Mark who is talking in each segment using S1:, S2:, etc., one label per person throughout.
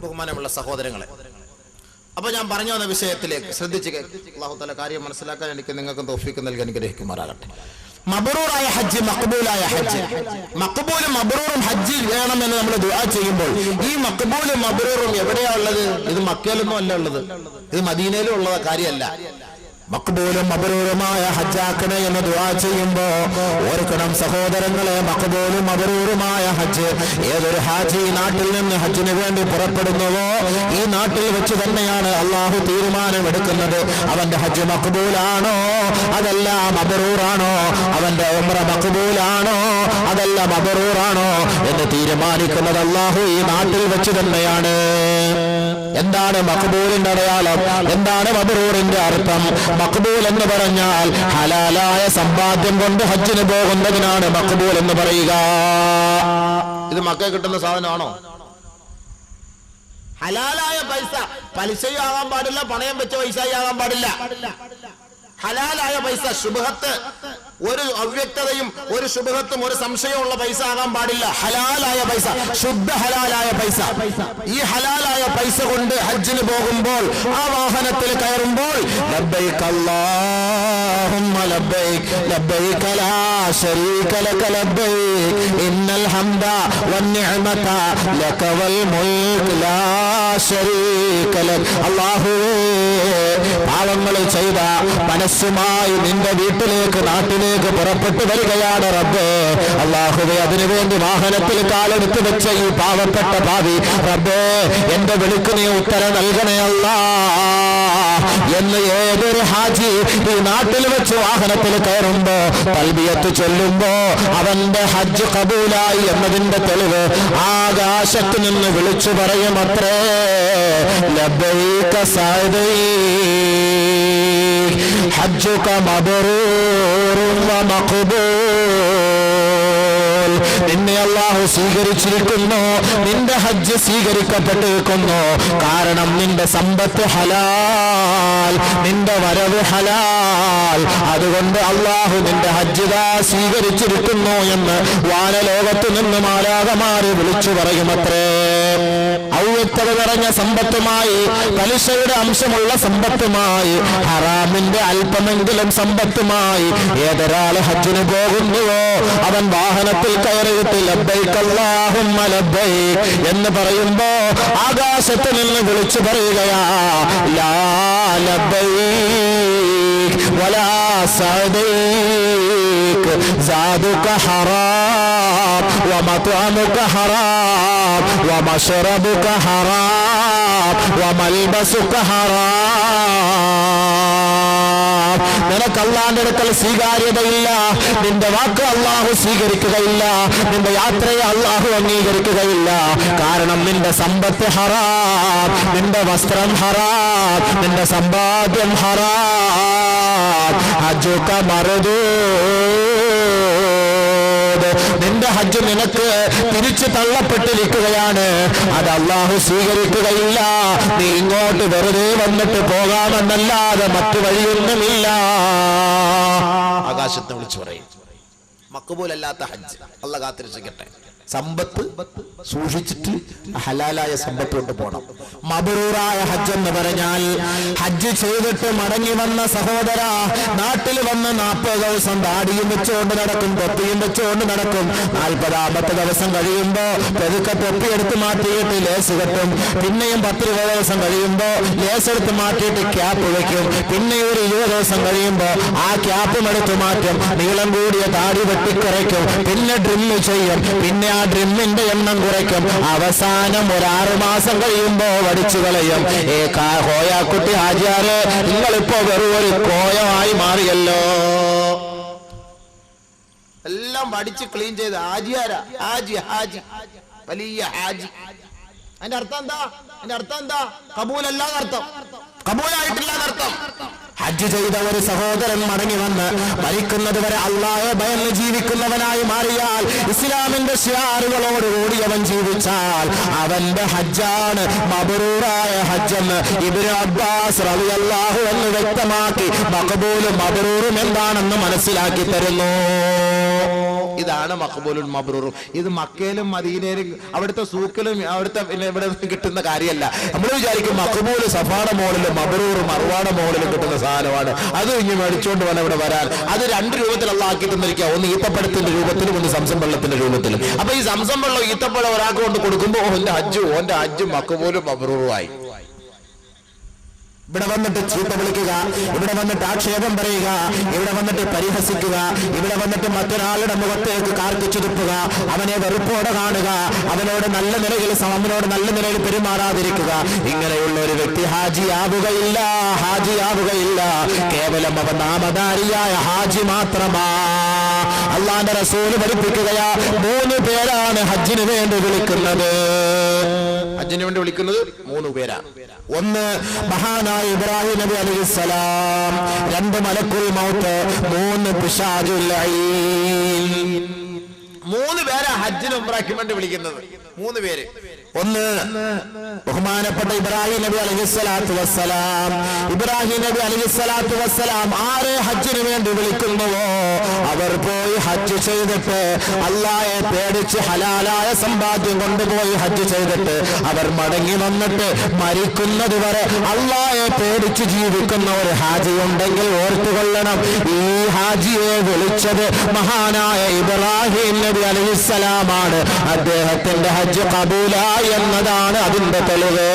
S1: ബഹുമാനമുള്ള സഹോദരങ്ങളെ അപ്പൊ ഞാൻ പറഞ്ഞു വന്ന വിഷയത്തിലേക്ക് ശ്രദ്ധിച്ച് അള്ളാഹുത്തല തല കാര്യം മനസ്സിലാക്കാൻ എനിക്ക് നിങ്ങൾക്ക് തോഫിക്ക് നൽകി അനുഗ്രഹിക്കുമാറാകട്ടെ. മബറൂറായ ഹജ്ജ് മക്ബൂലായ ഹജ്ജ്. മക്ബൂലും മബറൂറും ഹജ്ജ് വേണമെന്ന് നമ്മൾ ദുആ ചെയ്യുമ്പോൾ ഈ മക്ബൂലും മബറൂറും എവിടെയാ ഉള്ളത്? ഇത് മക്കയിലൊന്നും അല്ല ഉള്ളത്. ഇത് മദീനയിലും ഉള്ള കാര്യമല്ല. മക്ബൂലും അപരൂരുമായ ഹജ്ജാക്കണേ എന്ന് ദുവാ ചെയ്യുമ്പോ ഓർക്കണം സഹോദരങ്ങളെ മക്ബൂലും അപരൂരുമായ ഹജ്ജ് ഏതൊരു ഹാജി ഈ നാട്ടിൽ നിന്ന് ഹജ്ജിന് വേണ്ടി പുറപ്പെടുന്നുവോ ഈ നാട്ടിൽ വെച്ച് തന്നെയാണ് അള്ളാഹു തീരുമാനമെടുക്കുന്നത്. അവന്റെ ഹജ്ജ് മക്ബൂലാണോ? അതല്ല മബറൂറാണോ അവന്റെ ഉമ്ര മക്ബൂലാണോ? അതല്ല മബറൂറാണോ എന്ന് തീരുമാനിക്കുന്നത് അള്ളാഹു ഈ നാട്ടിൽ വെച്ച് തന്നെയാണ്. എന്താണ് മക്ബൂലിന്റെ അടയാളം? എന്താണ് മബറൂറിന്റെ അർത്ഥം? മക്ബൂൽ എന്ന് പറഞ്ഞാൽ ഹലാലായ സമ്പാദ്യം കൊണ്ട് ഹജ്ജിന് പോകുന്നതിനാണ് മക്ബൂൽ എന്ന് പറയുക. ഇത് മക്ക കിട്ടുന്ന സാധനമാണോ? ഹലാലായ പൈസ. പലിശയും ആകാൻ പാടില്ല പണയം വെച്ച പൈസയും ആകാൻ പാടില്ല. ഹലാലായ പൈസ ശുഭഹത്ത്. ഒരു അവ്യക്തതയും ഒരു ശുഭത്വം ഒരു സംശയമുള്ള പൈസ ആകാൻ പാടില്ല. ഹലാലായ പൈസ. ശുദ്ധ ഹലാലായ പൈസ. ഈ ഹലാലായ പൈസ കൊണ്ട് ഹജ്ജിന് പോകുമ്പോൾ ആ വാഹനത്തിൽ കയറുമ്പോൾ ലബ്ബൈക് അല്ലാഹുമ്മ ലബ്ബൈക് ലബ്ബൈക ലാ ശരീക ലക ഇന്നൽ ഹംദ വന്നിഅമത ലക വൽ മുൽക് ലാ ശരീക ലക അല്ലാഹുവേ പാവങ്ങൾ ചെയ്ത മനസ്സുമായി നിന്റെ വീട്ടിലേക്ക് നാട്ടിലേക്ക് യുദ്ധത്തിലേക്ക് പുറപ്പെട്ടു വരികയാണ് റബ്ബേ. അള്ളാഹുബെ അതിനുവേണ്ടി വാഹനത്തിൽ കാലെടുത്ത് വെച്ച ഈ പാവപ്പെട്ട ഭാവി. റബ്ബേ എന്റെ വിളിക്ക് നീ ഉത്തരം നൽകണേ അല്ല. എന്ന് ഏതൊരു ഹാജി ഈ നാട്ടിൽ വെച്ച് വാഹനത്തിൽ കയറുമ്പോ തൽബിയത്ത് ചൊല്ലുമ്പോ അവന്റെ ഹജ്ജ് കബൂലായി എന്നതിന്റെ തെളിവ് ആകാശത്ത് നിന്ന് വിളിച്ചു പറയുമത്രേ ലബൈക ഹജ്ജു ഹജ്ജുക മബറൂറും നിന്നെ അള്ളാഹു സ്വീകരിച്ചിരിക്കുന്നു. നിന്റെ ഹജ്ജ് സ്വീകരിക്കപ്പെട്ടിരിക്കുന്നു. കാരണം നിന്റെ സമ്പത്ത് ഹലാൽ നിന്റെ വരവ് ഹലാൽ. അതുകൊണ്ട് അള്ളാഹു നിന്റെ ഹജ്ജിത സ്വീകരിച്ചിരിക്കുന്നു എന്ന് വാനലോകത്തു നിന്ന് മാലാകമാര് വിളിച്ചു പറയുമത്രേ. ഔവ്യക്തത നിറഞ്ഞ സമ്പത്തുമായി പലിശയുടെ അംശമുള്ള സമ്പത്തുമായി ഹറാമിന്റെ അല്പമെങ്കിലും സമ്പത്തുമായി ഏത് ഏതൊരാൾ ഹജ്ജിന് പോകുന്നുവോ? അവൻ വാഹനത്തിൽ കയറിയിട്ട് എന്ന് പറയുമ്പോ ആകാശത്ത് നിന്ന് വിളിച്ചു പറയുകയാ ലാ വലാ زادك حرام ومطعمك حرام ومشربك حرام وملبسك حرام നിനക്ക് അള്ളാന്റെ അടുക്കൽ സ്വീകാര്യതയില്ല നിന്റെ വാക്ക് അള്ളാഹു സ്വീകരിക്കുകയില്ല നിന്റെ യാത്രയെ അള്ളാഹു അംഗീകരിക്കുകയില്ല കാരണം നിന്റെ സമ്പത്ത് ഹറാം നിന്റെ വസ്ത്രം ഹറാം നിന്റെ സമ്പാദ്യം ഹറാം അജുക മറുതൂ നിന്റെ ഹജ്ജ് നിനക്ക് തിരിച്ചു തള്ളപ്പെട്ടിരിക്കുകയാണ്. അത് അള്ളാഹു സ്വീകരിക്കുകയില്ല. നീ ഇങ്ങോട്ട് വെറുതെ വന്നിട്ട് പോകാമെന്നല്ലാതെ മറ്റു വഴിയൊന്നുമില്ല. ആകാശത്തെ വിളിച്ചു പറയും. മക്കുപോലല്ലാത്ത ഹജ്ജ്. അല്ല കാത്തിരിച്ചിക്കട്ടെ സമ്പത്ത് സൂക്ഷിച്ചിട്ട് ഹലാലായ സമ്പത്ത് കൊണ്ട് പോകണം മബറൂറായ ഹജ്ജ് എന്ന് പറഞ്ഞാൽ ഹജ്ജ് ചെയ്തിട്ട് മടങ്ങി വന്ന സഹോദര നാട്ടിൽ വന്ന് നാൽപ്പത് ദിവസം ദാടിയും വെച്ചുകൊണ്ട് നടക്കും തൊപ്പിയും വെച്ചുകൊണ്ട് നടക്കും. നാൽപ്പതാമത്തെ ദിവസം കഴിയുമ്പോ പെതുക്കെ തൊപ്പി എടുത്ത് മാറ്റിയിട്ട് ലേസ് കെട്ടും. പിന്നെയും പത്ത് ഇരുപത് ദിവസം കഴിയുമ്പോ ലേസ് എടുത്ത് മാറ്റിയിട്ട് ക്യാപ്പ് വെക്കും. പിന്നെ ഒരു ഇരുപത് ദിവസം കഴിയുമ്പോ ആ ക്യാപ്പും എടുത്ത് മാറ്റും. നീളം കൂടിയ താടി വെട്ടിക്കുറയ്ക്കും. പിന്നെ ഡ്രില്ല് ചെയ്യും. പിന്നെ ആ ഡ്രിമ്മിന്റെ എണ്ണം കുറയ്ക്കും. അവസാനം ഒരു ആറു മാസം കഴിയുമ്പോ വടിച്ചു കളയും. ഏ കോയാക്കുട്ടി ഹാജിയാറ് നിങ്ങളിപ്പോ വെറും ഒരു കോയമായി മാറിയല്ലോ. എല്ലാം വടിച്ച് ക്ലീൻ ചെയ്ത്. ഹാജിയാരാ? ഹാജി ഹാജി. വലിയ ഹാജി. അതിന്റെ അർത്ഥം എന്താ? അതിന്റെ അർത്ഥം എന്താ? കബൂലല്ലാതെ അർത്ഥം കബൂലായിട്ടില്ലാതെ അർത്ഥം ഹജ്ജ് ചെയ്ത ഒരു സഹോദരൻ മടങ്ങി വന്ന് മരിക്കുന്നത് വരെ അള്ളാഹെ ഭയന്ന് ജീവിക്കുന്നവനായി മാറിയാൽ ഇസ്ലാമിന്റെ ഷിയാറുകളോട് കൂടി അവൻ ജീവിച്ചാൽ അവന്റെ ഹജ്ജാണ് മബറൂറായ ഹജ്ജെന്ന് ഇബിന് അബ്ബാസ് റബി അള്ളാഹു എന്ന് വ്യക്തമാക്കി. മകബൂലും മബറൂറും എന്താണെന്ന് മനസ്സിലാക്കി തരുന്നു.
S2: ഇതാണ് മഖബൂലുൽ മബ്രൂറും ഇത് മക്കയിലും മദീനയിലും അവിടുത്തെ സൂക്കിലും അവിടുത്തെ പിന്നെ ഇവിടെ കിട്ടുന്ന കാര്യമല്ല. നമ്മൾ വിചാരിക്കും മഖബൂൽ സഫാട മോളിലും മബ്രൂറും മറുവാട മോളിലും കിട്ടുന്ന സാധനമാണ്. അത് ഇനി മേടിച്ചുകൊണ്ട് വേണം ഇവിടെ വരാൻ. അത് രണ്ട് രൂപത്തിലുള്ള ആക്കി തന്നിരിക്കുക ഒന്ന് ഈത്തപ്പഴത്തിന്റെ രൂപത്തിലും ഒന്ന് സംസം വെള്ളത്തിന്റെ രൂപത്തിലും. അപ്പൊ ഈ സംസം വെള്ളം ഈത്തപ്പഴം ഒരാൾക്ക് കൊണ്ട് കൊടുക്കുമ്പോൾ ഓന്റെ ഹജ്ജും ഓന്റെ ഹജ്ജും മക്കബൂലും മബ്രൂറുമായി
S1: ഇവിടെ വന്നിട്ട് ചീത്ത വിളിക്കുക ഇവിടെ വന്നിട്ട് ആക്ഷേപം പറയുക ഇവിടെ വന്നിട്ട് പരിഹസിക്കുക ഇവിടെ വന്നിട്ട് മറ്റൊരാളുടെ മുഖത്തേക്ക് കാർക്കിച്ചു തുപ്പുക അവനെ വെറുപ്പോടെ കാണുക അവനോട് നല്ല നിലയിൽ അവനോട് നല്ല നിലയിൽ പെരുമാറാതിരിക്കുക. ഇങ്ങനെയുള്ള ഒരു വ്യക്തി ഹാജിയാവുകയില്ല ഹാജിയാവുകയില്ല. കേവലം അവൻ നാമധാരിയായ ഹാജി മാത്രമാ. അള്ളാന്റെ റസൂൽ പഠിപ്പിക്കുകയാ മൂന്ന് പേരാണ് ഹജ്ജിന് വേണ്ടി വിളിക്കുന്നത്.
S2: ഹജ്ജിന് വേണ്ടി വിളിക്കുന്നത് മൂന്ന് പേരാണ്
S1: ഒന്ന് മഹാനായ ഇബ്രാഹിം നബി അലൈഹിസ്സലാം രണ്ട് മലക്കുൽ മൗത്ത് മൂന്ന് പിശാചുൽ ലഈൻ.
S2: മൂന്ന് പേരാ ഹജ്ജിന് ഉംറാക്കി വേണ്ടി വിളിക്കുന്നത്. മൂന്ന് പേര്.
S1: ഒന്ന് ബഹുമാനപ്പെട്ട ഇബ്രാഹിം നബി അലൈഹിസ്സലാത്തു വസ്സലാം. ഇബ്രാഹിം നബി അലൈഹിസ്സലാത്തു വസ്സലാം ആരെ ഹജ്ജിന് വേണ്ടി വിളിക്കുന്നുവോ? അവർ പോയി ഹജ്ജ് ചെയ്തിട്ട് അള്ളായെ പേടിച്ച് ഹലാലായ സമ്പാദ്യം കൊണ്ടുപോയി ഹജ്ജ് ചെയ്തിട്ട് അവർ മടങ്ങി വന്നിട്ട് മരിക്കുന്നത് വരെ അള്ളായെ പേടിച്ച് ജീവിക്കുന്ന ഒരു ഹാജി ഉണ്ടെങ്കിൽ ഓർത്തുകൊള്ളണം. ഈ ഹാജിയെ വിളിച്ചത് മഹാനായ ഇബ്രാഹിം നബി അലൈഹിസ്സലാമാണ്. അദ്ദേഹത്തിന്റെ ഹജ്ജ് കബൂലായി എന്നതാണ് അതിന്റെ തെളിവ്.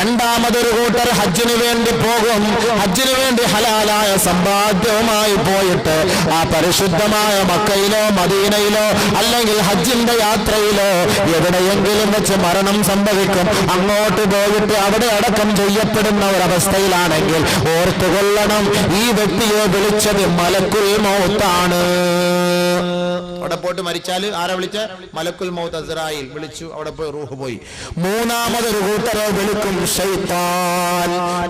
S1: രണ്ടാമതൊരു കൂട്ടർ ഹജ്ജിന് വേണ്ടി പോകും. ഹജ്ജിന് വേണ്ടി ഹലാലായ സമ്പാദ്യവുമായി പോയിട്ട് ആ പരിശുദ്ധമായ മക്കയിലോ മദീനയിലോ അല്ലെങ്കിൽ ഹജ്ജിന്റെ യാത്രയിലോ എവിടെയെങ്കിലും വെച്ച് മരണം സംഭവിക്കും. അങ്ങോട്ട് പോയിട്ട് അവിടെ അടക്കം ചെയ്യപ്പെടുന്ന ഒരവസ്ഥയിലാണെങ്കിൽ ഓർത്തുകൊള്ളണം. ഈ വ്യക്തിയെ വിളിച്ചത് മലക്കുൽ മൗത്താണ്.
S2: അവിടെ പോയിട്ട് മരിച്ചാൽ ആരാ വിളിച്ച? മലക്കുൽ മൗത്ത് അസറായിൽ വിളിച്ചു അവിടെ പോയി റൂഹ് പോയി.
S1: മൂന്നാമത് ഒരു കൂട്ടരെ വിളിക്കും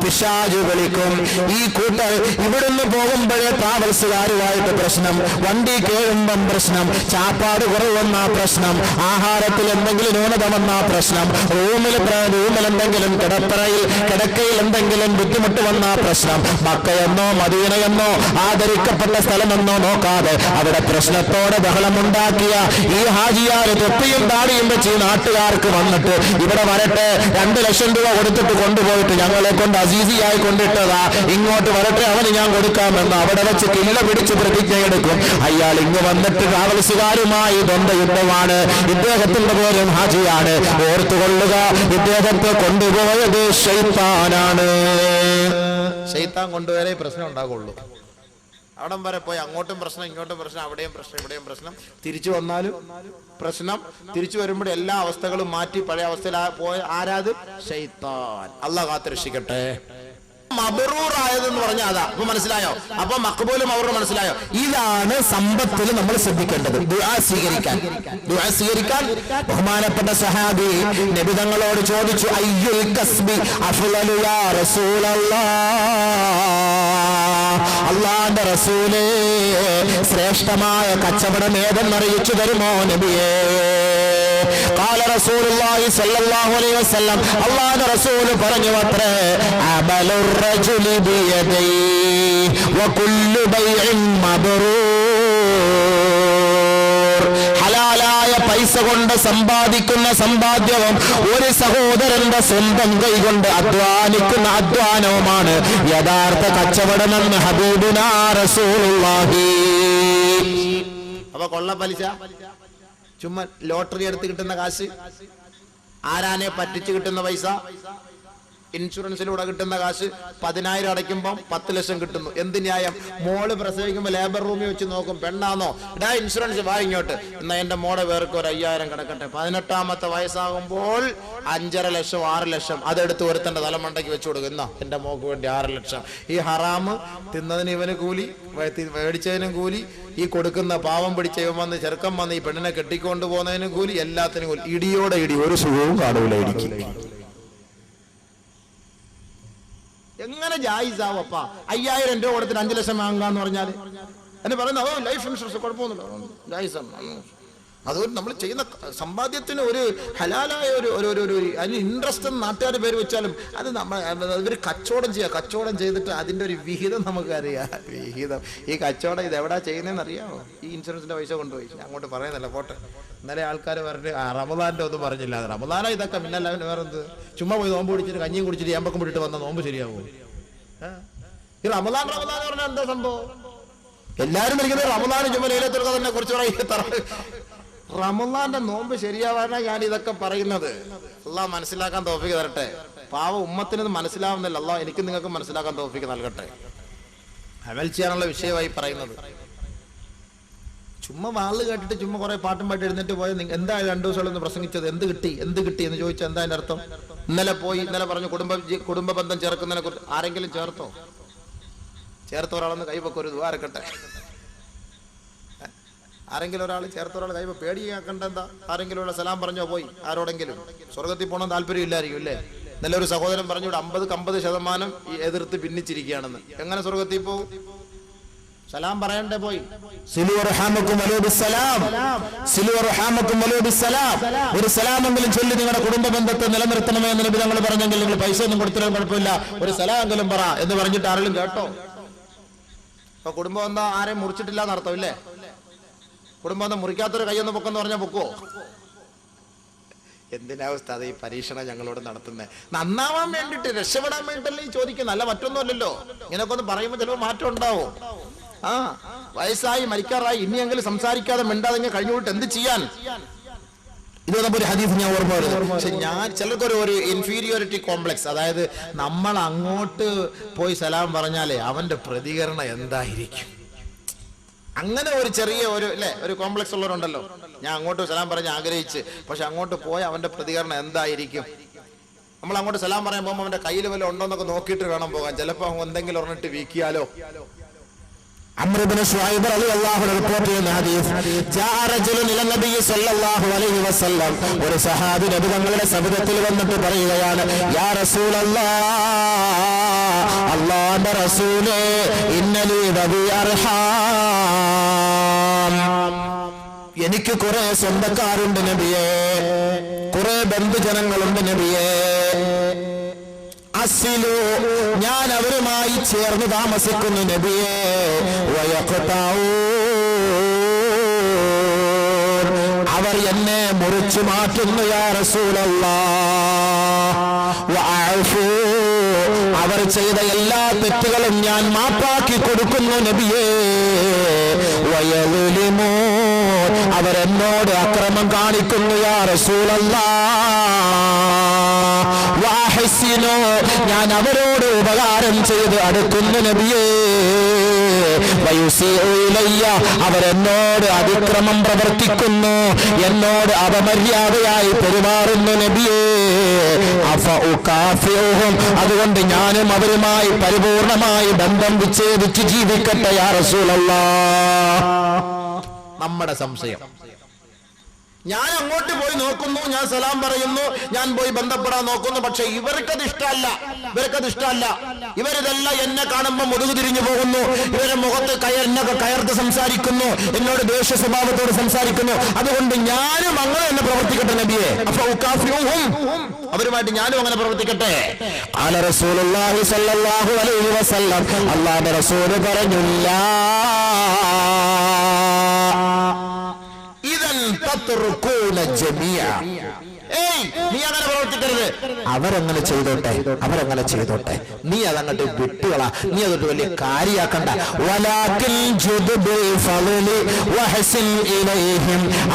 S1: പിശാജ് വിളിക്കും. ഈ കൂട്ടർ ഇവിടുന്ന് പോകുമ്പോഴേ ട്രാവൽസുകാരുമായിട്ട് പ്രശ്നം. വണ്ടി കേഴുമ്പം പ്രശ്നം. ചാപ്പാട് കുറവെന്ന പ്രശ്നം. ആഹാരത്തിൽ എന്തെങ്കിലും ന്യൂനത വന്ന പ്രശ്നം. റൂമിൽ റൂമിൽ എന്തെങ്കിലും കിടപ്പറയിൽ കിടക്കയിൽ എന്തെങ്കിലും ബുദ്ധിമുട്ട് വന്ന പ്രശ്നം. മക്കയെന്നോ മദീനയെന്നോ ആദരിക്കപ്പെട്ട സ്ഥലമെന്നോ നോക്കാതെ അവിടെ പ്രശ്നത്തോടെ ബഹളമുണ്ടാക്കിയ ഈ ഹാജിയാർ തൊപ്പിയും താടിയും വെച്ച് ഈ നാട്ടുകാർക്ക് വന്നിട്ട് ഇവിടെ വരട്ടെ രണ്ട് ലക്ഷം രൂപ കൊടുത്തിട്ട് കൊണ്ടുപോയിട്ട് ഞങ്ങളെ കൊണ്ട് അസീസിയായി കൊണ്ടിട്ടതാ. ഇങ്ങോട്ട് വരട്ടെ അവന് ഞാൻ കൊടുക്കാമെന്ന് അവിടെ വെച്ച് കിമിള പിടിച്ച് പ്രതിജ്ഞയെടുക്കും അയാൾ ഇങ്ങ് വന്നിട്ട് കാവൽസുകാരുമായി ബന്ധ യുദ്ധമാണ് ഇദ്ദേഹത്തിന്റെ പേരും ഹാജിയാണ്. ഓർത്തുകൊള്ളുക ഇദ്ദേഹത്തെ കൊണ്ടുപോയത് ഷെയ്ത്താനാണ്
S2: ഷെയ്ത്താൻ കൊണ്ടുവരെ പ്രശ്നം ഉണ്ടാകുള്ളൂ അവിടം വരെ പോയി അങ്ങോട്ടും പ്രശ്നം ഇങ്ങോട്ടും പ്രശ്നം അവിടെയും പ്രശ്നം ഇവിടെയും പ്രശ്നം. തിരിച്ചു വന്നാലും പ്രശ്നം. തിരിച്ചു വരുമ്പോൾ എല്ലാ അവസ്ഥകളും മാറ്റി പഴയ അവസ്ഥയിൽ പോയ ആരാത്? ഷെയ്ത്താൻ അള്ളാഹ് കാത്ത് രക്ഷിക്കട്ടെ മബറൂറായതെന്ന് പറഞ്ഞാൽ അതാ. അപ്പൊ മനസ്സിലായോ? അപ്പൊ മക്കബൂലും അവർ മനസ്സിലായോ?
S1: ഇതാണ് സമ്പത്തിൽ നമ്മൾ ശ്രദ്ധിക്കേണ്ടത്. ദുആ സ്വീകരിക്കാൻ. ദുആ സ്വീകരിക്കാൻ ബഹുമാനപ്പെട്ട സഹാബി നബി തങ്ങളോട് ചോദിച്ചു അയ്യുൽ കസ്ബി അഫ്ളലു യാ റസൂലല്ലാഹ് അള്ളാന്റെ റസൂലേ ശ്രേഷ്ഠമായ കച്ചവടം ഏതെന്നറിയിച്ചു തരുമോ നബിയേ? പറഞ്ഞു ഹലാലായ പൈസ കൊണ്ട് സമ്പാദിക്കുന്ന സമ്പാദ്യവും ഒരു സഹോദരന്റെ സ്വന്തം കൈകൊണ്ട് അധ്വാനിക്കുന്ന അധ്വാനവുമാണ് യഥാർത്ഥ കച്ചവടമെന്ന് ഹബീബുനാ റസൂലുള്ളാഹി.
S2: അപ്പൊ കൊള്ള പലിശ? ചുമ്മാ ലോട്ടറി എടുത്ത് കിട്ടുന്ന കാശ്. ആരാനെ പറ്റിച്ചു കിട്ടുന്ന പൈസ. ഇൻഷുറൻസിലൂടെ കിട്ടുന്ന കാശ് പതിനായിരം അടയ്ക്കുമ്പോൾ പത്ത് ലക്ഷം കിട്ടുന്നു. എന്ത് ന്യായം? മോൾ പ്രസവിക്കുമ്പോൾ ലേബർ റൂമിൽ വെച്ച് നോക്കും പെണ്ണാന്നോ? ഇടാ ഇൻഷുറൻസ് വാ ഇങ്ങോട്ട്. എന്നാ എന്റെ മോടെ പേർക്ക് ഒരു അയ്യായിരം കിടക്കട്ടെ. പതിനെട്ടാമത്തെ വയസ്സാകുമ്പോൾ അഞ്ചര ലക്ഷം ആറ് ലക്ഷം അതെടുത്ത് ഒരുത്തന്റെ തലമണ്ടയ്ക്ക് വെച്ചു കൊടുക്കും. എന്നാ എന്റെ മോക്ക് വേണ്ടി ആറ് ലക്ഷം. ഈ ഹറാമ് തിന്നതിന് ഇവന് കൂലി മേടിച്ചതിനും കൂലി ഈ കൊടുക്കുന്ന പാവം പിടിച്ച ഇവൻ വന്ന് ചെറുക്കം വന്ന് ഈ പെണ്ണിനെ കെട്ടിക്കൊണ്ട് പോകുന്നതിനും കൂലി എല്ലാത്തിനും കൂലി. ഇടിയോടെ ഇടി ഒരു സുഖവും ഇടിക്ക്. എങ്ങനെ ജായിസാവപ്പ? അയ്യായിരം രൂപ കൊടുത്തിട്ട് അഞ്ചു ലക്ഷം വാങ്ങുക എന്ന് പറഞ്ഞാൽ. എന്നെ പറയുന്നത് ഓ ലൈഫ് ഇൻഷുറൻസ് കുഴപ്പമൊന്നുമില്ല. ജായിസാണ് അതുകൊണ്ട് നമ്മൾ ചെയ്യുന്ന സമ്പാദ്യത്തിന് ഒരു ഹലാലായ ഒരു ഒരു ഒരു അതിന് ഇൻട്രസ്റ്റ് എന്ന് നാട്ടുകാർ പേര് വെച്ചാലും അത് നമ്മൾ ഇവർ കച്ചവടം ചെയ്യുക. കച്ചവടം ചെയ്തിട്ട് അതിന്റെ ഒരു വിഹിതം നമുക്കറിയാം. വിഹിതം. ഈ കച്ചവടം ഇത് എവിടെ ചെയ്യുന്നതെന്ന് അറിയാമോ ഈ ഇൻഷുറൻസിന്റെ പൈസ കൊണ്ടുപോയി. ഞാൻ അങ്ങോട്ട് പറയുന്നില്ല. പോട്ടെ. ഇന്നലെ ആൾക്കാർ പറഞ്ഞ് ആ റമദാന്റെ ഒന്നും പറഞ്ഞില്ല. റമദാനോ ഇതൊക്കെ. പിന്നെ അല്ല വേറെ എന്ത് ചുമ്മാ പോയി നോമ്പ് കുടിച്ചിട്ട് കഞ്ഞിയും കുടിച്ചിട്ട് ഏമ്പക്കം പിടിച്ചിട്ട് വന്ന നോമ്പ് ശരിയാവും? ഈ റമദാൻ റമദാൻ പറഞ്ഞാൽ എന്താ സംഭവം? എല്ലാരും ഇരിക്കുന്നത് റമദാൻ ചുമ ലൈലത്തുൽഖ തന്നെ കുറിച്ച് റമദാന്റെ നോമ്പ് ശരിയാവാനാ ഞാൻ ഇതൊക്കെ പറയുന്നത്. അള്ളാഹ് മനസ്സിലാക്കാൻ തോഫിക്ക് തരട്ടെ. പാവ ഉമ്മത്തിന് ഇത് മനസ്സിലാവുന്നില്ല. അള്ളാഹ് എനിക്ക് നിങ്ങൾക്ക് മനസ്സിലാക്കാൻ തോഫിക്ക് നൽകട്ടെ. അമൽ ചെയ്യാനുള്ള വിഷയമായി പറയുന്നത്. ചുമ്മാ വാൾ കേട്ടിട്ട് ചുമ്മാ കുറെ പാട്ടും പാട്ട് എഴുന്നേറ്റ് പോയ എന്താ രണ്ടു ദിവസം ഒന്ന് പ്രസംഗിച്ചത്? എന്ത് കിട്ടി? എന്ത് കിട്ടി എന്ന് ചോദിച്ചാൽ എന്താ അതിന്റെ അർത്ഥം? ഇന്നലെ പോയി ഇന്നലെ പറഞ്ഞു കുടുംബ കുടുംബ ബന്ധം ചേർക്കുന്നതിനെ കുറിച്ച് ആരെങ്കിലും ചേർത്തോ? ചേർത്ത ഒരാളൊന്ന് കൈവക്കൊരു ദ്വാരക്കട്ടെ. ആരെങ്കിലും ഒരാൾ ചേർത്ത ഒരാൾ കൈവ പേടിയാക്കണ്ട എന്താ ആരെങ്കിലും ഒരാൾ സലാം പറഞ്ഞോ പോയി. ആരോടെങ്കിലും? സ്വർഗത്തിൽ പോകണം താല്പര്യം ഇല്ലായിരിക്കും അല്ലേ നല്ലൊരു ഒരു സഹോദരൻ പറഞ്ഞു അമ്പത് അമ്പത് ശതമാനം ഈ എതിർത്ത് ഭിന്നിച്ചിരിക്കുകയാണെന്ന്. എങ്ങനെ സ്വർഗത്തിൽ പോകും? സലാം പറയണ്ടേ പോയി.
S1: ഒരു സലാമെങ്കിലും ചൊല്ലി നിങ്ങളുടെ കുടുംബ ബന്ധത്തെ നിലനിർത്തണമേ എന്ന് നബി തങ്ങൾ പറഞ്ഞെങ്കിൽ നിങ്ങൾ പൈസ ഒന്നും കൊടുത്തില്ല കുഴപ്പമില്ല. ഒരു സലാമെങ്കിലും പറ എന്ന് പറഞ്ഞിട്ട് ആരെങ്കിലും കേട്ടോ?
S2: അപ്പൊ കുടുംബം എന്താ ആരെയും മുറിച്ചിട്ടില്ല എന്നർത്ഥം ഇല്ലേ? കുടുംബം മുറിക്കാത്തൊരു കൈയൊന്ന് പൊക്കെന്ന് പറഞ്ഞാൽ പൊക്കോ എന്തിനാ അത് ഈ പരീക്ഷണം ഞങ്ങളോട് നടത്തുന്നത് നന്നാവാൻ വേണ്ടിട്ട് രക്ഷപ്പെടാൻ വേണ്ടിട്ടല്ലേ ഈ ചോദിക്കുന്നത് അല്ല മറ്റൊന്നുമല്ലല്ലോ. ഇങ്ങനെയൊക്കെ ഒന്ന് പറയുമ്പോൾ ചിലപ്പോൾ മാറ്റം ഉണ്ടാവും. ആ വയസ്സായി മരിക്കാറായി ഇനിയെങ്കിലും സംസാരിക്കാതെ മിണ്ടാതെ കഴിഞ്ഞുകൊണ്ട് എന്ത് ചെയ്യാൻ?
S1: ഇത് ഒരു ഹദീസ് ഞാൻ ഓർമ്മ വരുന്നത്
S2: പക്ഷെ ഞാൻ ചിലർക്കൊരു ഒരു ഇൻഫീരിയോറിറ്റി കോംപ്ലക്സ് അതായത് നമ്മൾ അങ്ങോട്ട് പോയി സലാം പറഞ്ഞാലേ അവന്റെ പ്രതികരണം എന്തായിരിക്കും? അങ്ങനെ ഒരു ചെറിയ ഒരു അല്ലേ ഒരു കോംപ്ലക്സ് ഉള്ളവരുണ്ടല്ലോ. ഞാൻ അങ്ങോട്ട് സലാം പറഞ്ഞ് ആഗ്രഹിച്ച്. പക്ഷെ അങ്ങോട്ട് പോയ അവന്റെ പ്രതികരണം എന്തായിരിക്കും? നമ്മൾ അങ്ങോട്ട് സലാം പറയാൻ പോകുമ്പോൾ അവന്റെ കയ്യിൽ വല്ല ഉണ്ടോ എന്നൊക്കെ നോക്കിയിട്ട് വേണം പോകാൻ. ചിലപ്പോൾ എന്തെങ്കിലും ഉറഞ്ഞിട്ട് വീക്കിയാലോ?
S1: അമ്രുബിന് ഷുഐബ് അലി അള്ളാഹു റിപ്പോർട്ട് ചെയ്യുന്ന ഹദീസ് ഇല നബി സല്ലല്ലാഹു അലൈഹി വസല്ലം. ഒരു സഹാബി നബി തങ്ങളുടെ സബദത്തിൽ വന്നിട്ട് പറയുകയാണ് യാ റസൂലല്ലാഹ് അല്ലാഹുവിന്റെ റസൂലേ ഇന്നലി ദബി അർഹാം. എനിക്ക് കുറെ സ്വന്തക്കാരുണ്ട് നബിയേ കുറെ ബന്ധുജനങ്ങളുണ്ട് നബിയെ അസിലു ഞാൻ അവരുമായി ചേർന്ന് താമസിക്കുന്നു നബിയെ. അവർ എന്നെ മുറിച്ചു മാറ്റുന്നു യാ. അവർ ചെയ്ത എല്ലാ തെറ്റുകളും ഞാൻ മാപ്പാക്കി കൊടുക്കുന്നു നബിയേ. വയലിമോ അവരെന്നോട് അക്രമം കാണിക്കുന്നു യാ റസൂലല്ലാ വാഹസിനോ ഞാൻ അവരോട് ഉപകാരം ചെയ്ത് അടുക്കുന്ന നബിയേ അവരെന്നോട് അതിക്രമം പ്രവർത്തിക്കുന്നു എന്നോട് അപമര്യാദയായി പെരുമാറുന്നു നബിയേ അതുകൊണ്ട് ഞാനും അവരുമായി പരിപൂർണമായി ബന്ധം വിച്ഛേദിച്ച് ജീവിക്കട്ടെ
S2: നമ്മുടെ സംശയം. ഞാൻ അങ്ങോട്ട് പോയി നോക്കുന്നു ഞാൻ സലാം പറയുന്നു ഞാൻ പോയി ബന്ധപ്പെടാൻ നോക്കുന്നു പക്ഷെ ഇവർക്കത് ഇഷ്ടമല്ല ഇവർക്കത് ഇഷ്ടമല്ല. ഇവരിതല്ല എന്നെ കാണുമ്പോൾ മുതുകു തിരിഞ്ഞു പോകുന്നു. ഇവരെ മുഖത്ത് കയർ എന്നൊക്കെ കയർത്ത് സംസാരിക്കുന്നു. എന്നോട് ദേഷ്യ സ്വഭാവത്തോട് സംസാരിക്കുന്നു. അതുകൊണ്ട് ഞാനും അങ്ങനെ തന്നെ പ്രവർത്തിക്കട്ടെ നബിയെ. അപ്പൊ അവരുമായിട്ട് ഞാനും അങ്ങനെ പ്രവർത്തിക്കട്ടെ.
S1: അള്ളാഹു അലൈഹി വസല്ലം അള്ളാഹു റസൂൽ പറഞ്ഞില്ല.
S2: يتركون الجميع ഏയ് നീ അങ്ങനെ പ്രവർത്തിക്കരുത്.
S1: അവരങ്ങനെ ചെയ്തോട്ടെ അവരങ്ങനെ ചെയ്തോട്ടെ.
S2: നീ അതങ്ങോട്ട് വിട്ടുകളാ നീ അതൊട്ട് വലിയ കാര്യാക്കണ്ട.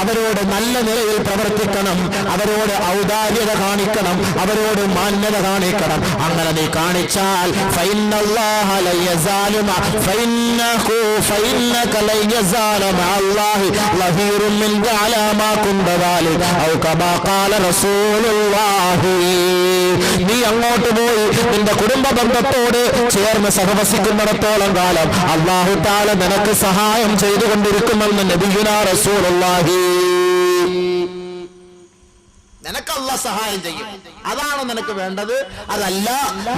S1: അവരോട് നല്ല നിലയിൽ പ്രവർത്തിക്കണം അവരോട് ഔദാര്യത കാണിക്കണം അവരോട് മാന്യത കാണിക്കണം. അങ്ങനെ നീ കാണിച്ചാൽ ഔ നീ അങ്ങോട്ട് പോയി നിന്റെ കുടുംബ ബന്ധത്തോട് ചേർന്ന് സഹവസിക്കുന്നിടത്തോളം കാലം അള്ളാഹു താല നിനക്ക് സഹായം ചെയ്തുകൊണ്ടിരിക്കുമെന്ന് നബിഗുന റസൂലുള്ളാഹി.
S2: നിനക്ക് സഹായം ചെയ്യും. അതാണ് നിനക്ക് വേണ്ടത്.
S1: അതല്ല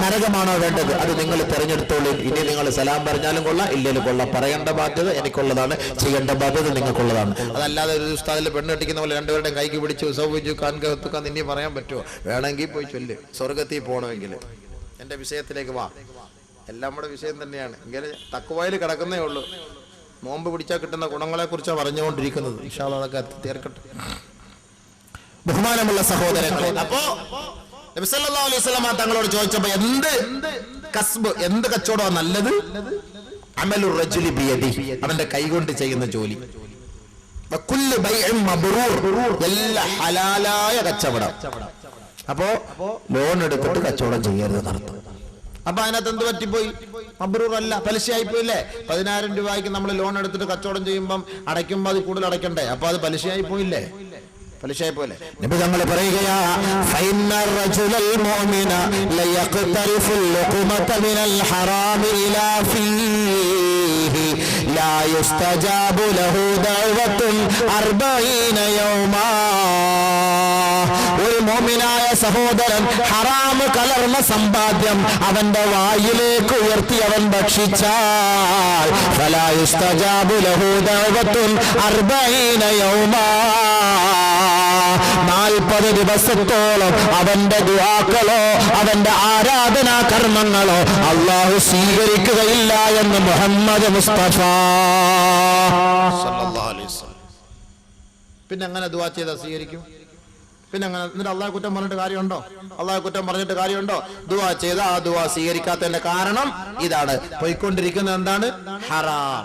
S1: നരകമാണോ വേണ്ടത്? അത് നിങ്ങൾ തെരഞ്ഞെടുത്തോളൂ. ഇനി നിങ്ങൾ സലാം പറഞ്ഞാലും കൊള്ളാം ഇല്ലേലും കൊള്ളാം. പറയേണ്ട ബാധ്യത എനിക്കുള്ളതാണ് ചെയ്യേണ്ട ബാധ്യത നിങ്ങൾക്കുള്ളതാണ്.
S2: അതല്ലാതെ ഒരു ഉസ്താദിൽ പെണ്ണ് കെട്ടിക്കുന്ന പോലെ രണ്ടുപേരുടെയും കൈക്ക് പിടിച്ച് സൗഭിച്ചു കാൻകത്തുക്കാൻ ഇനി പറയാൻ പറ്റുമോ? വേണമെങ്കിൽ പോയി ചൊല്ല്. സ്വർഗത്തിൽ പോകണമെങ്കിൽ എന്റെ വിഷയത്തിലേക്ക് വാ. എല്ലാം നമ്മുടെ വിഷയം തന്നെയാണ്. ഇങ്ങനെ തക്കുവായിൽ കിടക്കുന്നേ ഉള്ളൂ. നോമ്പ് പിടിച്ചാൽ കിട്ടുന്ന ഗുണങ്ങളെ കുറിച്ചാണ് പറഞ്ഞുകൊണ്ടിരിക്കുന്നത് അല്ലാഹ് തീർക്കട്ടെ.
S1: ബഹുമാനമുള്ള സഹോദരങ്ങളെ.
S2: അപ്പോ നബി സല്ലല്ലാഹു അലൈഹി തങ്ങളോട് ചോദിച്ചപ്പോ എന്ത് കസ്ബ് എന്ത് കച്ചവടമാണ് നല്ലത്? അമലു റജുലി ബിയദി. അവന്റെ കൈകൊണ്ട് ചെയ്യുന്ന ജോലി. ഹലാലായ കച്ചവടം. അപ്പോ
S1: ലോൺ എടുത്തിട്ട് കച്ചവടം ചെയ്യരുത് നടത്തും
S2: അപ്പൊ അതിനകത്ത് എന്ത് പറ്റിപ്പോയി? മബ്രൂർ അല്ല പലിശയായി പോയില്ലേ പതിനായിരം രൂപയ്ക്ക് നമ്മൾ ലോൺ എടുത്തിട്ട് കച്ചവടം ചെയ്യുമ്പം അടയ്ക്കുമ്പോൾ അത് കൂടുതൽ അടയ്ക്കണ്ടേ? അപ്പൊ അത് പലിശയായി പോയില്ലേ? പലിശയായി പോലെ
S1: നബി തങ്ങൾ പറയുകയാ ഫൈന റജുലൽ മുഅ്മിന ലയഖ്തരിഫുൽ ലുഖ്മത മിനൽ ഹറാമി ഇലാ ഫീഹി ലാ യുസ്തജാബു ലഹു ദഅവത്തുൻ അർബഈന യൗമാ. ഒരു മോമിനായ സഹോദരൻ ഹറാമ് കലർന്ന സമ്പാദ്യം അവന്റെ വായിലേക്ക് ഉയർത്തി അവൻ ഭക്ഷിച്ചാൽ. നാൽപ്പത് ദിവസത്തോളം അവന്റെ ദുവാക്കളോ അവന്റെ ആരാധനാ കർമ്മങ്ങളോ അള്ളാഹു സ്വീകരിക്കുകയില്ല എന്ന് മുഹമ്മദ് മുസ്തഫ.
S2: പിന്നെ അങ്ങനെ ദുവാ ചെയ്താൽ സ്വീകരിക്കും? പിന്നെ അങ്ങനെ എന്നിട്ട് അള്ളാഹ് കുറ്റം പറഞ്ഞിട്ട് കാര്യമുണ്ടോ അള്ളാഹ് കുറ്റം പറഞ്ഞിട്ട് കാര്യമുണ്ടോ ദുവാ ചെയ്ത ആ ദുവാ സ്വീകരിക്കാത്തതിന്റെ കാരണം ഇതാണ് പോയിക്കൊണ്ടിരിക്കുന്നത് എന്താണ് ഹറാം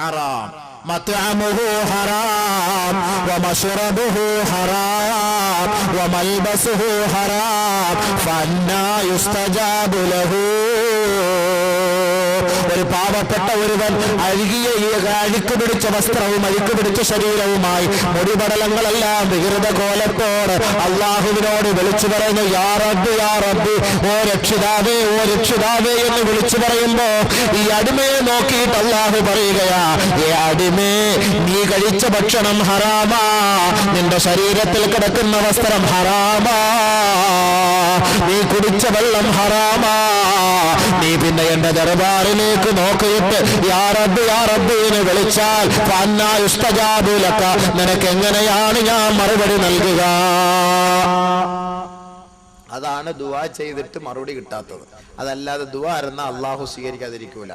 S2: ഹറാം
S1: مطعمه حرام ومشربه حرام وملبسه حرام فأنا يستجاب له ഒരു പാവപ്പെട്ട ഒരുവൻ അഴുകിയ ഈ അഴുക്ക് പിടിച്ച വസ്ത്രവും അഴുക്ക് പിടിച്ച ശരീരവുമായി മുടിപടലങ്ങളെല്ലാം വികൃത കോലത്തോട് അള്ളാഹുവിനോട് വിളിച്ചു പറയുന്നു യാ റബ്ബ് യാ ഓ രക്ഷിതാവേ ഓ രക്ഷിതാവേ എന്ന് വിളിച്ചു പറയുമ്പോ ഈ അടിമയെ നോക്കിയിട്ട് അള്ളാഹു പറയുകയാ ഏ അടിമേ നീ കഴിച്ച ഭക്ഷണം ഹറാമാ നിന്റെ ശരീരത്തിൽ കിടക്കുന്ന വസ്ത്രം ഹറാമാ നീ കുടിച്ച വെള്ളം ഹറാമാ നീ പിന്നെ എന്റെ ദർബാറിലേക്ക് നോക്കിയിട്ട് യാറബ് റബ്ബ് യാ റബ്ബ് എന്ന് വിളിച്ചാൽ ഫന്നാ യുസ്തജാബു ലക നിനക്ക് എങ്ങനെയാണ് ഞാൻ മറുപടി നൽകുക?
S2: അതാണ് ദുവാ ചെയ്തിട്ട് മറുപടി കിട്ടാത്തത്. അതല്ലാതെ ദുആ എന്ന അള്ളാഹു സ്വീകരിക്കാതിരിക്കൂല.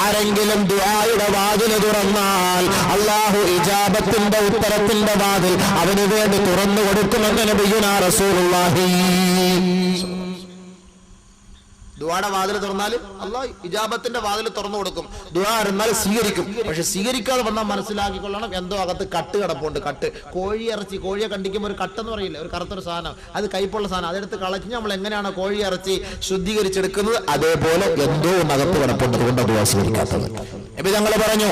S1: ആരെങ്കിലും ദുആയുടെ വാതിൽ തുറന്നാൽ അള്ളാഹു ഇജാബത്തിന്റെ ഉത്തരത്തിന്റെ വാതിൽ അവന് വേണ്ടി തുറന്നു കൊടുക്കുമെന്ന് നബിയുന റസൂലുള്ളാഹി.
S2: ദുവാടെ വാതിൽ തുറന്നാൽ അള്ളാഹ് ഇജാബത്തിന്റെ വാതിൽ തുറന്നു കൊടുക്കും. ദുവാ ഇരുന്നാൽ സ്വീകരിക്കും. പക്ഷെ സ്വീകരിക്കാതെ വന്നാൽ മനസ്സിലാക്കിക്കൊള്ളണം. എന്തോ അകത്ത് കട്ട് കിടപ്പുണ്ട് കട്ട്. കോഴി ഇറച്ചി കോഴിയെ കണ്ടിക്കുമ്പോൾ ഒരു കട്ടെന്ന് പറയില്ല? ഒരു കറുത്തൊരു സാധനം. അത് കൈപ്പുള്ള സാധനം. അതെടുത്ത് കളച്ച് നമ്മൾ എങ്ങനെയാണ് കോഴി ഇറച്ചി ശുദ്ധീകരിച്ചെടുക്കുന്നത്?
S1: അതേപോലെ എന്തോ അകത്ത് കിടപ്പുണ്ട്. അതുകൊണ്ട് അത് സ്വീകരിക്കാത്തത്. പറഞ്ഞു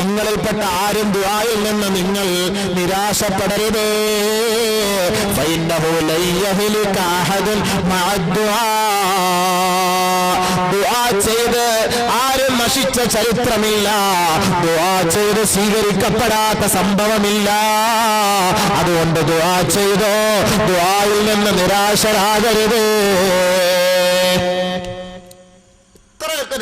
S1: നിങ്ങളിൽപ്പെട്ട ആരും ദുആയിൽ നിന്ന് നിങ്ങൾ നിരാശപ്പെടരുതേ. ചെയ്ത് ആരും നശിച്ച ചരിത്രമില്ല ദുആ ചെയ്ത് സ്വീകരിക്കപ്പെടാത്ത സംഭവമില്ല. അതുകൊണ്ട് ദുആ ചെയ്തോ ദുആയിൽ നിന്ന് നിരാശരാകരുത്.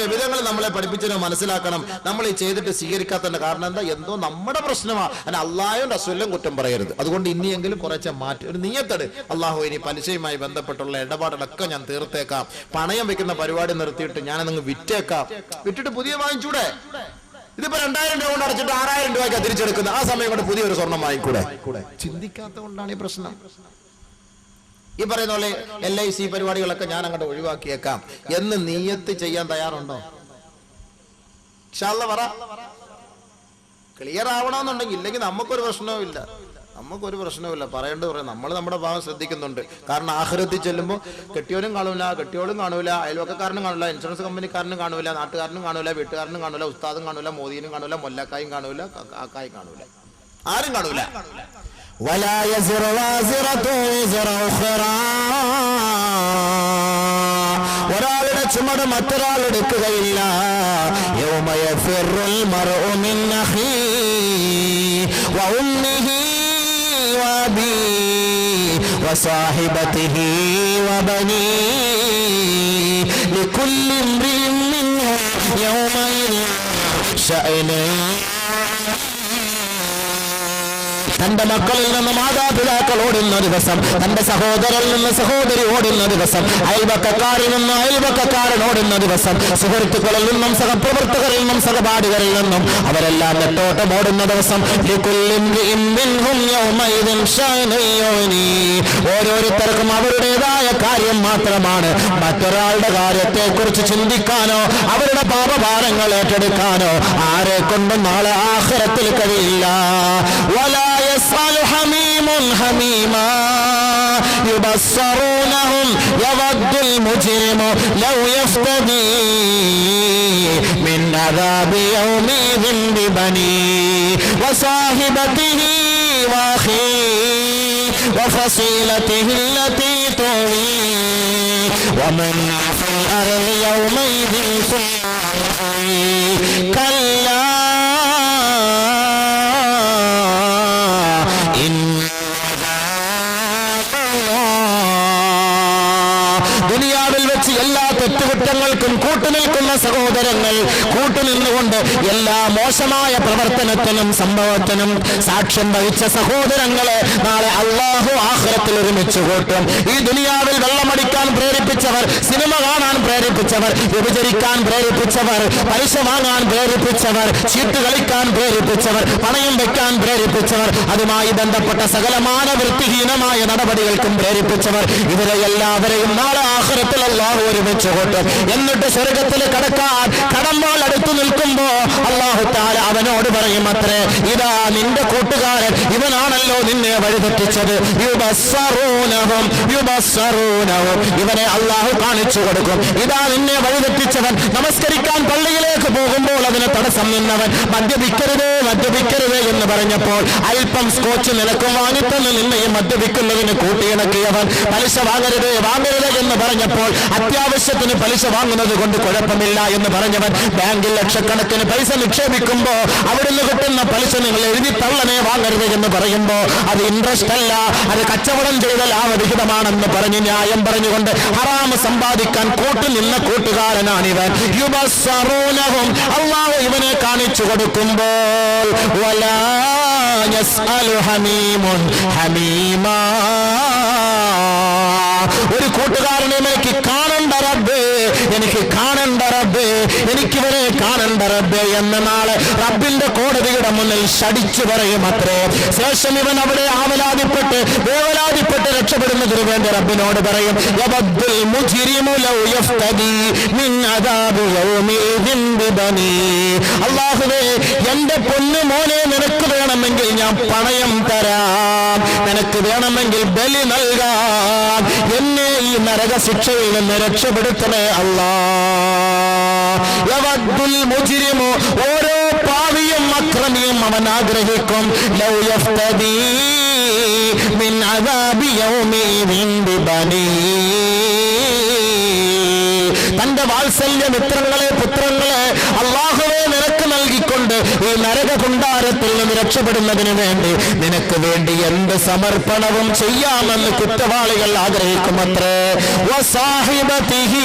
S2: രവിതങ്ങൾ നമ്മളെ പഠിപ്പിച്ചതിന് മനസ്സിലാക്കണം. നമ്മൾ ഈ ചെയ്തിട്ട് സ്വീകരിക്കാത്തതിന്റെ കാരണം എന്താ? എന്തോ നമ്മുടെ പ്രശ്നമാണ് അല്ല അള്ളാഹു റസൂലും കുറ്റം പറയരുത്. അതുകൊണ്ട് ഇനിയെങ്കിലും കുറച്ച് മാറ്റി ഒരു നീയത്തട്. അള്ളാഹു ഇനി പലിശയുമായി ബന്ധപ്പെട്ടുള്ള ഇടപാടുകളൊക്കെ ഞാൻ തീർത്തേക്കാം. പണയം വെക്കുന്ന പരിപാടി നിർത്തിയിട്ട് ഞാൻ അതങ്ങ് വിറ്റേക്കാം. വിറ്റിട്ട് പുതിയ വാങ്ങിച്ചൂടെ? ഇതിപ്പോ രണ്ടായിരം രൂപ കൊണ്ട് അടച്ചിട്ട് ആറായിരം രൂപയ്ക്ക് തിരിച്ചെടുക്കുന്നത്. ആ സമയം കൊണ്ട് പുതിയൊരു സ്വർണം വാങ്ങിക്കൂടെ? ചിന്തിക്കാത്ത കൊണ്ടാണ് ഈ പ്രശ്നം. ഈ പറയുന്ന പോലെ എൽ ഐ സി പരിപാടികളൊക്കെ ഞാൻ അങ്ങോട്ട് ഒഴിവാക്കിയേക്കാം. എന്ന് നീയത്ത് ചെയ്യാൻ തയ്യാറുണ്ടോ? പറ. ക്ലിയർ ആവണമെന്നുണ്ടെങ്കിൽ ഇല്ലെങ്കിൽ നമുക്കൊരു പ്രശ്നവുമില്ല. നമുക്കൊരു പ്രശ്നവുമില്ല. പറയേണ്ടത് പറയാം. നമ്മൾ നമ്മുടെ ഭാഗം ശ്രദ്ധിക്കുന്നുണ്ട്. കാരണം ആഹ്രത്തിൽ ചെല്ലുമ്പോൾ കെട്ടിയോനും കാണൂല കെട്ടിയോളും കാണൂല അയൽവക്കക്കാരനും കാണൂല ഇൻഷുറൻസ് കമ്പനിക്കാരനും കാണൂല നാട്ടുകാരനും കാണൂല വീട്ടുകാരനും കാണൂല ഉസ്താദും കാണൂല മോദിയും കാണൂല മൊല്ലക്കായും കാണൂല കാക്കായും കാണൂല. ആരും കാണൂല.
S1: ولا يزر وازرة وزر أخرى ഒരാളുടെ ചുമട് മറ്റൊരാൾ എടുക്കുകയില്ല يوم يفر المرء من أخيه وأمه وأبيه وصاحبته وبنيه لكل امرئ منهم يومئذ شأن തന്റെ മക്കളിൽ നിന്ന് മാതാപിതാക്കൾ ഓടുന്ന ദിവസം തന്റെ സഹോദരൻ നിന്ന് സഹോദരി ഓടുന്ന ദിവസം അയൽവക്കക്കാരിൽ നിന്ന് അയൽവക്കക്കാരൻ ഓടുന്ന ദിവസം സുഹൃത്തുക്കളിൽ നിന്നും സഹപ്രവർത്തകരിൽ നിന്നും സഹപാഠികളിൽ നിന്നും അവരെല്ലാം നെട്ടോട്ടം ഓടുന്ന ദിവസം ഓരോരുത്തർക്കും അവരുടേതായ കാര്യം മാത്രമാണ്. മറ്റൊരാളുടെ കാര്യത്തെ കുറിച്ച് ചിന്തിക്കാനോ അവരുടെ പാപഭാരങ്ങൾ ഏറ്റെടുക്കാനോ ആരെ കൊണ്ടും നാളെ ആഹ്റത്തിൽ കഴിയില്ല. വലാ يسأل حميم حميما. يبصرونهم يود المجرم لو يفتدي. من عذاب يومئذ ببنيه وصاحبته واخيه وفصيلته التي تؤويه ومن في الأرض يومئذ كلا സഹോദരങ്ങൾ കൂട്ടുനിന്നുകൊണ്ട് എല്ലാ മോശമായ പ്രവർത്തനത്തിനും സംഭവത്തിനും സാക്ഷ്യം വഹിച്ച സഹോദരങ്ങളെ നാളെ അള്ളാഹു ആഹ്റത്തിൽ ഒരുമിച്ച് കൂട്ടും. ഈ ദുനിയാവിൽ വെള്ളമടിക്കാൻ പ്രേരിപ്പിച്ചവർ സിനിമ കാണാൻ പ്രേരിപ്പിച്ചവർ വിഭജിക്കാൻ പ്രേരിപ്പിച്ചവർ പൈസ വാങ്ങാൻ പ്രേരിപ്പിച്ചവർ ചീട്ട് കളിക്കാൻ പ്രേരിപ്പിച്ചവർ പണയം വെക്കാൻ പ്രേരിപ്പിച്ചവർ അതുമായി ബന്ധപ്പെട്ട സകലമാന വൃത്തിഹീനമായ നടപടികൾക്കും പ്രേരിപ്പിച്ചവർ. ഇവരെ എല്ലാവരെയും നാളെ ആഹ്റത്തിൽ അള്ളാഹു ഒരുമിച്ച് കൂട്ടും. എന്നിട്ട് സ്വർഗത്തിൽ കടക്കാൻ കടമ്പോൾ അടുത്തു നിൽക്കുമ്പോ അള്ളാഹു താല അവനോട് പറയും അത്രേ ഇതാ നിന്റെ കൂട്ടുകാരൻ ഇവനാണല്ലോ നിന്നെ വഴിതെറ്റിച്ചത്. യുബസ്സറൂനഹും യുബസ്സറൂനഹും. ഇവനെ അള്ളാഹു കാണിച്ചു കൊടുക്കും. ഇതാ നിന്നെ വഴിതെറ്റിച്ചവൻ. നമസ്കരിക്കാൻ പള്ളിയിലേക്ക് പോകുമ്പോൾ അതിന് തടസ്സം നിന്നവൻ. മദ്യപിക്കരുത് മദ്യപിക്കരുത് എന്ന് പറഞ്ഞപ്പോൾ അല്പം സ്കോച്ച് നിലക്കും വാങ്ങിത്തന്ന് നിന്നെയും മദ്യപിക്കുന്നതിന് കൂട്ടിയിണക്കിയവൻ. പലിശ വാങ്ങരുത് വാങ്ങരുത് എന്ന് പറഞ്ഞപ്പോൾ അത്യാവശ്യത്തിന് പലിശ വാങ്ങുന്നത് കൊണ്ട് കുഴപ്പമില്ല എന്ന് പറഞ്ഞവൻ ബാങ്കിൽ ലക്ഷക്കണക്കിന് പൈസ നിക്ഷേപിക്കുമ്പോൾ അവിടുന്ന് കിട്ടുന്ന പലിശ നിങ്ങൾ എഴുതി തള്ളനെ വാങ്ങരുത് എന്ന് പറയുമ്പോ അത് ഇൻട്രസ്റ്റ് അല്ല അത് കച്ചവടം ചെയ്ത ലാഭവിഹിതമാണെന്ന് പറഞ്ഞ് ന്യായം പറഞ്ഞുകൊണ്ട് ഹറാമ് സമ്പാദിക്കാൻ കൂട്ടുനിന്ന കൂട്ടുകാരനാണിവൻ. യുവസറൂനവും അള്ളാഹു ഇവനെ കാണിച്ചു കൊടുക്കുമ്പോൾ ഹമീമുൻ ഹമീമാ. ഒരു കൂട്ടുകാരനെ എനിക്ക് കാണണ്ട റബ്ബേ എനിക്ക് കാണണ്ട കാണണ്ട റബ്ബ് എന്ന നാളെ റബ്ബിന്റെ കോടതിയുടെ മുന്നിൽ ശടിച്ചു പറയും അത്രേ. ശേഷം ഇവൻ അവിടെ ആവലാതിപ്പെട്ട് വേവലാതിപ്പെട്ട് രക്ഷപ്പെടുന്നതിന് വേണ്ടി റബ്ബിനോട് പറയും അള്ളാഹുവേ എന്റെ പൊന്നു മോനെ നിനക്ക് വേണമെങ്കിൽ ഞാൻ പണയം തരാം. നിനക്ക് വേണമെങ്കിൽ ബലി നൽകാം. എന്നെ ഈ നരക ശിക്ഷയിൽ നിന്ന് രക്ഷപ്പെടുത്തണേ മുജ്രിമു ഓരോ പാവിയും അക്രമിയും അവൻ ആഗ്രഹിക്കും ലൗ യഫ്തദി മിൻ അദാബി യൗമിദിൻ ബിബനീ തന്റെ വാത്സല്യ മിത്രങ്ങളെ പുത്രങ്ങളെ അള്ളാഹുവെ നിനക്ക് നൽകിക്കൊണ്ട് ഈ നരക കുണ്ടാരത്തിൽ നിന്ന് രക്ഷപ്പെടുന്നതിന് വേണ്ടി നിനക്ക് വേണ്ടി എന്ത് സമർപ്പണവും ചെയ്യാമെന്ന് കുറ്റവാളികൾ ആഗ്രഹിക്കുമത്രേ വസാഹിബതിഹി.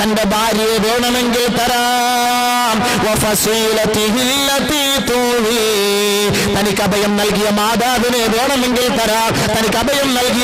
S1: തന്റെ ഭാര്യയെ വേണമെങ്കിൽ തരാം വഫസീലതിഹി അല്ലതി തൂവി. തനിക്ക് അഭയം നൽകിയ മാതാവിനെ വേണമെങ്കിൽ തരാം തനിക്ക് അഭയം നൽകിയ